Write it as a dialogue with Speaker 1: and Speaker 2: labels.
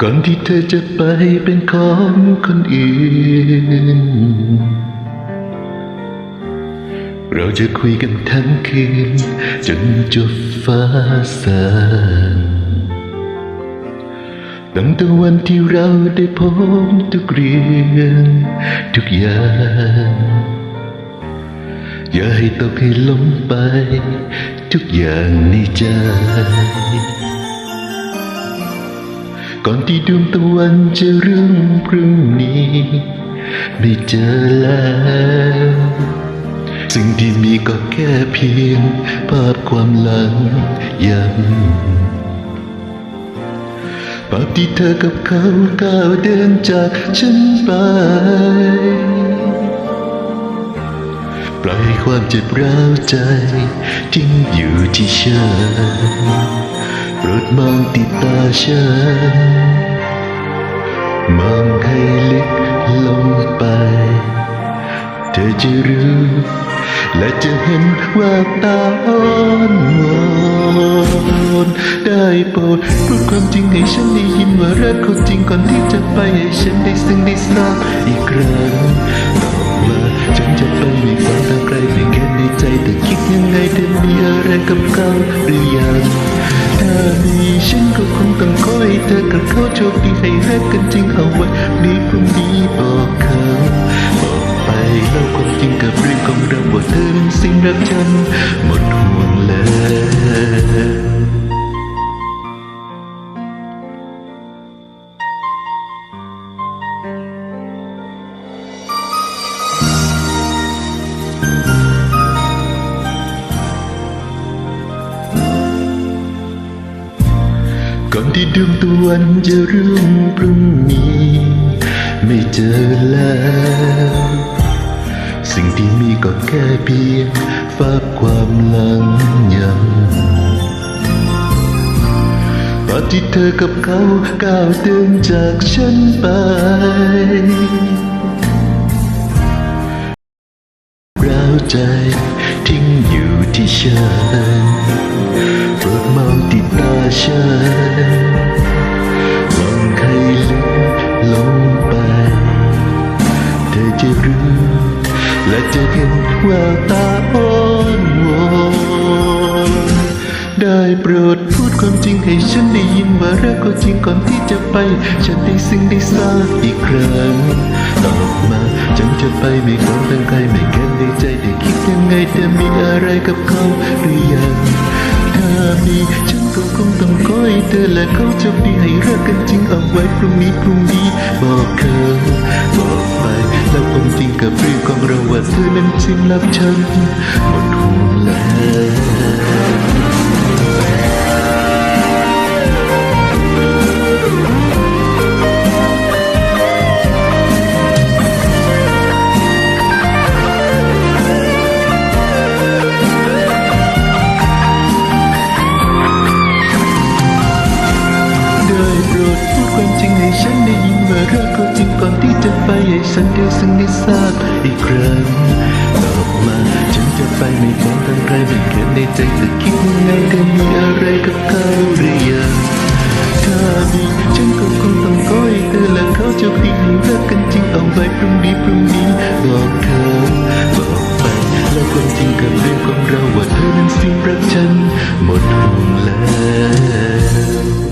Speaker 1: ก่อนที่เธอจะไปเป็นของคนอื่น เราจะคุยกันทั้งคืน จนจบฟ้าสางตั้งแต่วันที่เราได้พบทุกเรื่องทุกอย่าง อย่าให้ตกให้ล้มไป ทุกอย่างในใจ ก่อนที่ดวงตะวันจะรุ่งพรุ่งนี้ไม่เจอแล้ว สิ่งที่มีก็แค่เพียง ภาพความหลังย้ำภาพที่เธอกับเขาก้าวเดินจากฉันไป ปล่อยให้ความเจ็บร้าวใจทิ้งอยู่ที่ฉันโปรดมองติดตาฉันมองให้ลึกลงไป เธอจะรู้และจะเห็นว่าตาอ่อนวอนได้โปรดพูดความจริงให้ฉันได้ยินว่ารักเขาจริงก่อนที่จะไปให้ฉันได้ซึ้งได้ทราบ ใจแต่คิดยังไงเธอมีอะไรกับเขาหรือยังถ้ามีฉันก็คงต้องคอยเธอกับเขาโชคดีให้รักกันจริงเอาไว้มีพรุ่งนี้บอกเขาบอกไปเล่าความจริงกับเรื่องของเราว่าเธอนั้นสิ่งรักฉันหมดห่วงแล้ว ก่อนที่ดวงตะวันจะรุ่งพรุ่งนี้ ไม่เจอแล้ว สิ่งที่มีก็แค่เพียงภาพความหลังยังตอนที่เธอกับเขาก้าวเดินจากฉันไปร้าวใจทิ้งอยู่ที่ฉัน ฉันมองให้ลึกลงไป เธอจะรู้และจะเห็นแววตาอ่อนวอนได้โปรดพูดความจริงให้ฉันได้ยินว่ารักเขาจริงก่อนที่จะไป ฉันได้สิ่งได้ทราบอีกครั้งต่อมาฉันจะไปไม่ฟังทางใครไม่แค่ในใจได้คิดยังไงเธอมีอะไรกับเขาหรือยังถ้ามีฉัน ก็คงต้องคอยเธอและเขาโชคดีให้รักกันจริงเอาไว้พรุ่งนี้พรุ่งนี้บอกเขาบอกไปแล้วความจริงกับเรื่องของเราว่าเธอนั้นจริงรักฉันหมดห่วงแล้ว ฉันได้ซึ่งได้ทราบอีกครั้งต่อมาฉันจะไปไม่ฟังทางใครไม่เกินในใจจะคิดยังไงเธอมีอะไรกับเขาหรือยังถ้ามีฉันก็คงต้องขอให้เธอและเขาโชคดีให้รักกันจริงเอาไว้พรุ่งนี้พรุ่งนี้บอกเขาบอกไปแล้วความจริงกับเรื่องของเราว่าเธอนั้นสิ้นรักฉันหมดห่วงแล้ว